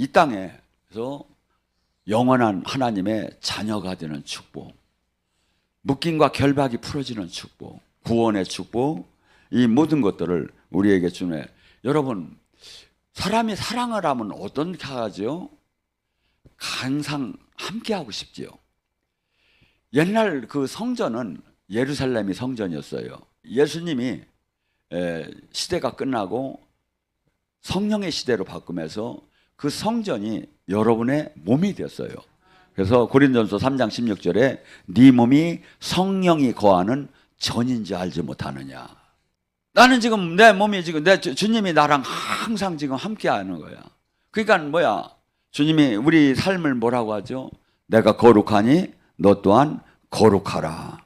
이 땅에서 영원한 하나님의 자녀가 되는 축복, 묶임과 결박이 풀어지는 축복, 구원의 축복, 이 모든 것들을 우리에게 주네. 여러분, 사람이 사랑을 하면 어떻게 하죠? 항상 함께하고 싶지요. 옛날 그 성전은 예루살렘이 성전이었어요. 예수님이 에, 시대가 끝나고 성령의 시대로 바꾸면서 그 성전이 여러분의 몸이 되었어요. 그래서 고린도전서 3장 16절에 네 몸이 성령이 거하는 전인지 알지 못하느냐. 나는 지금 내 몸이 지금 내 주- 주님이 나랑 항상 지금 함께 하는 거야. 그러니까 뭐야? 주님이 우리 삶을 뭐라고 하죠? 내가 거룩하니 너 또한 거룩하라.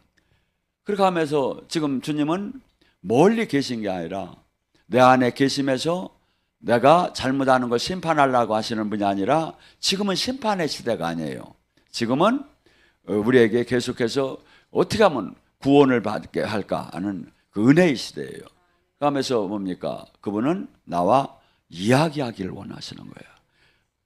그렇게 하면서 지금 주님은 멀리 계신 게 아니라 내 안에 계시면서 내가 잘못하는 걸 심판하려고 하시는 분이 아니라 지금은 심판의 시대가 아니에요. 지금은 어, 우리에게 계속해서 어떻게 하면 구원을 받게 할까 하는 그 은혜의 시대예요. 그러면서 뭡니까? 그분은 나와 이야기하기를 원하시는 거예요.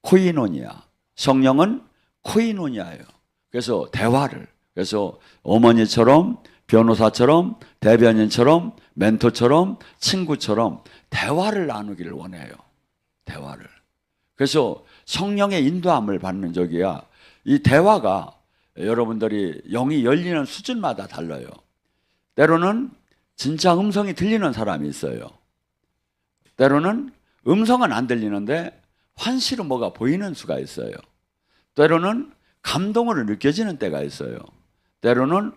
코이노니아. 성령은 코이노니아예요. 그래서 대화를. 그래서 어머니처럼 변호사처럼 대변인처럼 멘토처럼 친구처럼 대화를 나누기를 원해요. 대화를. 그래서 성령의 인도함을 받는 적이야. 이 대화가 여러분들이 영이 열리는 수준마다 달라요. 때로는 진짜 음성이 들리는 사람이 있어요. 때로는 음성은 안 들리는데 환시로 뭐가 보이는 수가 있어요. 때로는 감동으로 느껴지는 때가 있어요. 때로는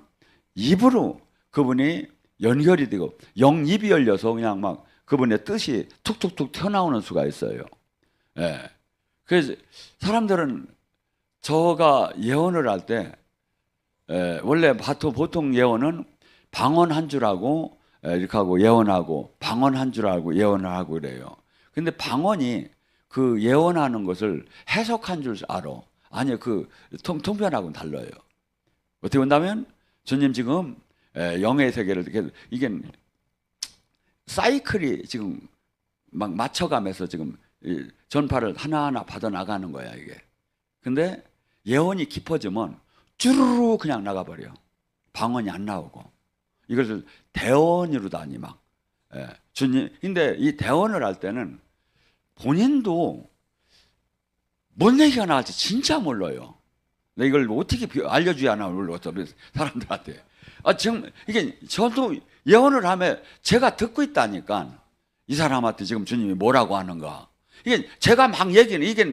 입으로 그분이 연결이 되고 영입이 열려서 그냥 막 그분의 뜻이 툭툭툭 튀어나오는 수가 있어요. 예. 그래서 사람들은 저가 예언을 할때 예, 원래 보통 예언은 방언 한 줄 하고 예, 이렇게 하고 예언하고 방언 한 줄하고 예언을 하고 그래요. 근데 방언이 그 예언하는 것을 해석한 줄 알아. 아니요, 그 통, 통편하고는 달라요. 어떻게 본다면 주님 지금 에, 영의 세계를 이렇게 이게 사이클이 지금 막 맞춰가면서 지금 이 전파를 하나하나 받아 나가는 거야 이게. 근데 예언이 깊어지면 쭈르르 그냥 나가버려. 방언이 안 나오고 이것을 대언으로 다니 막. 예, 주님. 근데 이 대언을 할 때는 본인도 뭔 얘기가 나갈지 진짜 몰라요. 내 이걸 어떻게 비- 알려줘야 하나 몰라 어차피 사람들한테. 아 지금 이게 저도 예언을 하면 제가 듣고 있다니까 이 사람한테 지금 주님이 뭐라고 하는가. 이게 제가 막 얘기는 이게